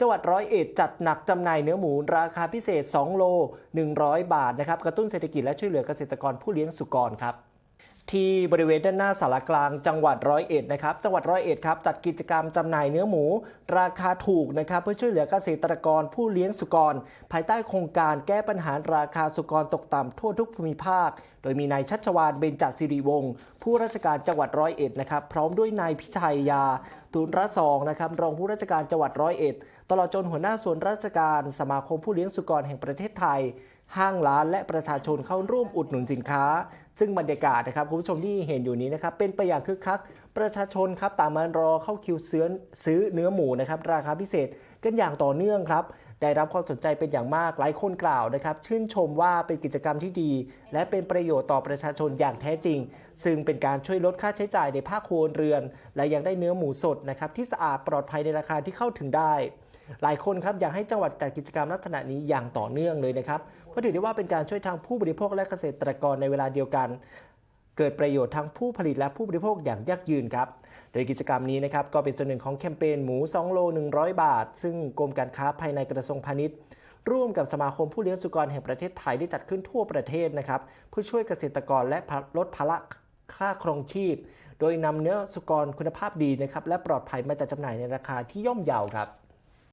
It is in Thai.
จังหวัดร้อยเอ็ดจัดหนักจำหน่ายเนื้อหมูราคาพิเศษ 2 โล 100 บาทนะครับกระตุ้นเศรษฐกิจและช่วยเหลือเกษตรกรผู้เลี้ยงสุกรครับ ที่บริเวณด้านหน้าสารกลางจังหวัดร้อยเอ็ดนะครับจังหวัดร้อยเอ็ดครับจัดกิจกรรมจำหน่ายเนื้อหมู ราคาถูกนะครับเพื่อช่วยเหลือเกษตรกรผู้เลี้ยงสุกร ภายใต้โครงการแก้ปัญหาราคาสุกรตกต่ำทั่วทุกภูมิภาค โดยมีนายชัชวานเบญจศิริวงศ์ผู้ราชการจังหวัดร้อยเอ็ดนะครับพร้อมด้วยนายพิชัยยาตูนรัศองนะครับรองผู้ราชการจังหวัดร้อยเอ็ดตลอดจนหัวหน้าส่วนราชการสมาคมผู้เลี้ยงสุกรแห่งประเทศไทย ห้างร้านและประชาชนเข้าร่วมอุดหนุนสินค้า ซึ่งบรรยากาศนะครับคุณผู้ชมที่เห็นอยู่นี้นะครับเป็นไปอย่างคึกคัก ประชาชนครับต่างมารอเข้าคิวซื้อซื้อเนื้อหมูนะครับราคาพิเศษกันอย่างต่อเนื่องครับได้รับความสนใจเป็นอย่างมากหลายคนกล่าวนะครับ ชื่นชมว่าเป็นกิจกรรมที่ดี และเป็นประโยชน์ต่อประชาชนอย่างแท้จริง ซึ่งเป็นการช่วยลดค่าใช้จ่ายในภาคครัวเรือน และยังได้เนื้อหมูสดนะครับที่สะอาดปลอดภัยในราคาที่เข้าถึงได้ หลายคนครับอยากให้จังหวัดจัดกิจกรรมลักษณะนี้อย่างต่อเนื่องเลยนะครับเพราะถือได้ว่าเป็นการช่วยทางผู้บริโภคและเกษตรกรในเวลาเดียวกัน เกิดประโยชน์ทั้งผู้ผลิตและผู้บริโภคอย่างยั่งยืนครับโดยกิจกรรมนี้นะครับก็เป็นส่วนหนึ่งของแคมเปญหมู 2 โล 100 บาท ซึ่งกรมการค้าภายในกระทรวงพาณิชย์ ร่วมกับสมาคมผู้เลี้ยงสุกรแห่งประเทศไทยได้จัดขึ้นทั่วประเทศนะครับเพื่อช่วยเกษตรกรและลดภาระค่าครองชีพ โดยนำเนื้อสุกรคุณภาพดีนะครับและปลอดภัยมาจัดจำหน่ายในราคาที่ย่อมเยาครับ